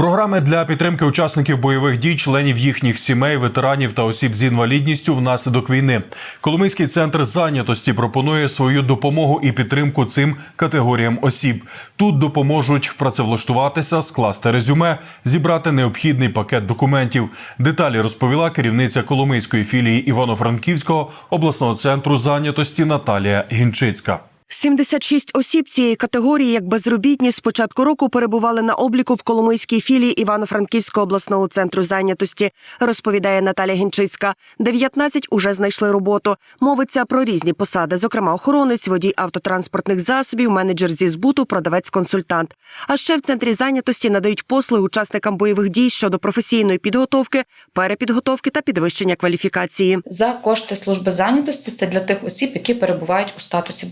Програми для підтримки учасників бойових дій, членів їхніх сімей, ветеранів та осіб з інвалідністю внаслідок війни. Коломийський центр зайнятості пропонує свою допомогу і підтримку цим категоріям осіб. Тут допоможуть працевлаштуватися, скласти резюме, зібрати необхідний пакет документів. Деталі розповіла керівниця Коломийської філії Івано-Франківського обласного центру зайнятості Наталія Гінчицька. 76 осіб цієї категорії, як безробітні, з початку року перебували на обліку в Коломийській філії Івано-Франківського обласного центру зайнятості, розповідає Наталя Гінчицька. 19 уже знайшли роботу. Мовиться про різні посади, зокрема охоронець, водій автотранспортних засобів, менеджер зі збуту, продавець-консультант. А ще в центрі зайнятості надають послуги учасникам бойових дій щодо професійної підготовки, перепідготовки та підвищення кваліфікації. за кошти служби зайнятості. Це для тих осіб, які перебувають у статусі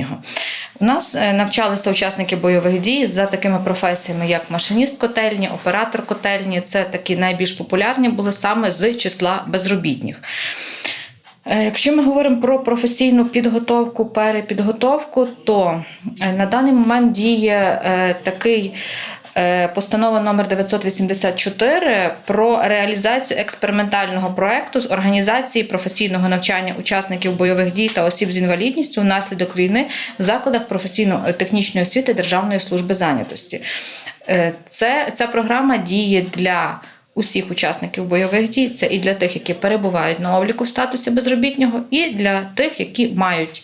безробітнього. У нас е, навчалися учасники бойових дій за такими професіями, як машиніст котельні, оператор котельні. Це такі найбільш популярні були саме з числа безробітних. Е, Якщо ми говоримо про професійну підготовку, перепідготовку, то е, на даний момент діє такий постанова номер 984 про реалізацію експериментального проекту з організації професійного навчання учасників бойових дій та осіб з інвалідністю внаслідок війни в закладах професійно-технічної освіти Державної служби зайнятості. Е, Це, ця програма діє для усіх учасників бойових дій. Це і для тих, які перебувають на обліку в статусі безробітного, і для тих, які мають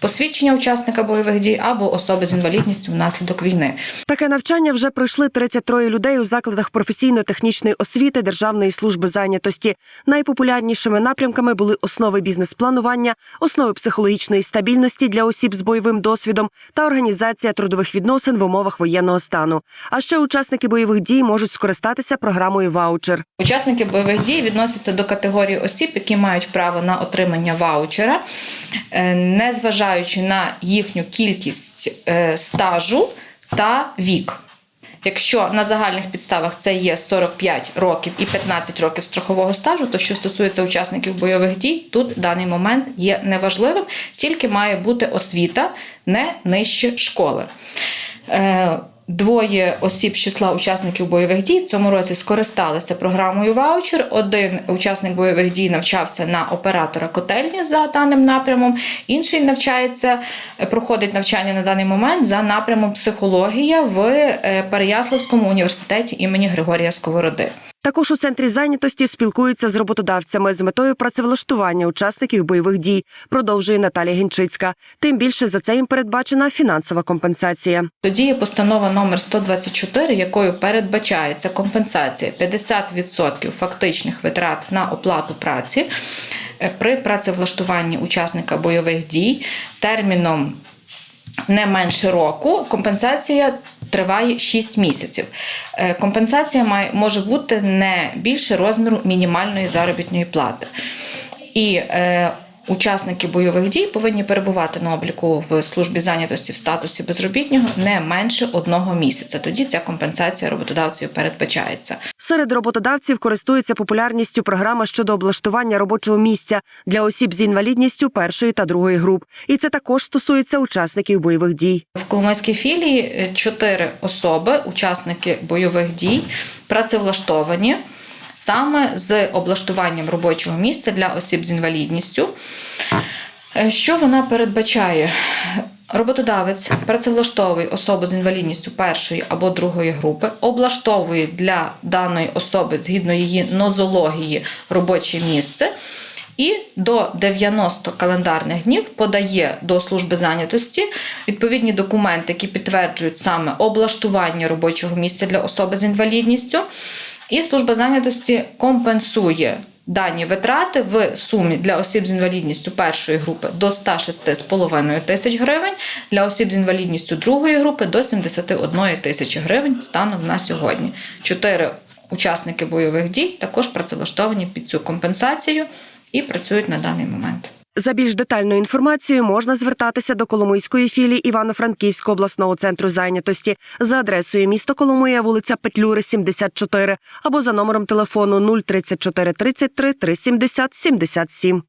посвідчення учасника бойових дій або особи з інвалідністю внаслідок війни. Таке навчання вже пройшли 33 людей у закладах професійно-технічної освіти Державної служби зайнятості. Найпопулярнішими напрямками були основи бізнес-планування, основи психологічної стабільності для осіб з бойовим досвідом та організація трудових відносин в умовах воєнного стану. А ще учасники бойових дій можуть скористатися програмою ваучер. Учасники бойових дій відносяться до категорії осіб, які мають право на отримання ваучера, е, незважаючи на їхню кількість е, стажу та вік. Якщо на загальних підставах це є 45 років і 15 років страхового стажу, то що стосується учасників бойових дій, тут даний момент є неважливим, тільки має бути освіта не нижче школи. Двоє осіб з числа учасників бойових дій в цьому році скористалися програмою ваучер. Один учасник бойових дій навчався на оператора котельні за даним напрямом, інший навчається, е, проходить навчання на даний момент за напрямом психологія в е, Переяславському університеті імені Григорія Сковороди. Також у центрі зайнятості спілкуються з роботодавцями з метою працевлаштування учасників бойових дій, продовжує Наталія Гінчицька. Тим більше за це їм передбачена фінансова компенсація. Тоді є постанова номер 124, якою передбачається компенсація 50% фактичних витрат на оплату праці е, при працевлаштуванні учасника бойових дій терміном не менше року. Компенсація триває 6 місяців. Е, Компенсація має, може бути не більше розміру мінімальної заробітної плати. І е, учасники бойових дій повинні перебувати на обліку в службі зайнятості в статусі безробітнього не менше одного місяця. Тоді ця компенсація роботодавців передбачається. Серед роботодавців користується популярністю програма щодо облаштування робочого місця для осіб з інвалідністю першої та другої груп. І це також стосується учасників бойових дій. В Коломойській філії чотири особи, учасники бойових дій, працевлаштовані саме з облаштуванням робочого місця для осіб з інвалідністю. Е, Що вона передбачає? Роботодавець працевлаштовує особу з інвалідністю першої або другої групи, облаштовує для даної особи згідно її нозології робоче місце. І до 90 календарних днів подає до служби зайнятості відповідні документи, які підтверджують саме облаштування робочого місця для особи з інвалідністю. І служба зайнятості компенсує дані витрати в сумі для осіб з інвалідністю першої групи до 106,5 тисяч гривень, для осіб з інвалідністю другої групи до 71 тисячі гривень станом на сьогодні. Чотири учасники бойових дій також працевлаштовані під цю компенсацію і працюють на даний момент. За більш детальною інформацією можна звертатися до Коломийської філії Івано-Франківського обласного центру зайнятості за адресою місто Коломия, вулиця Петлюри, 74, або за номером телефону 034 33 370 77.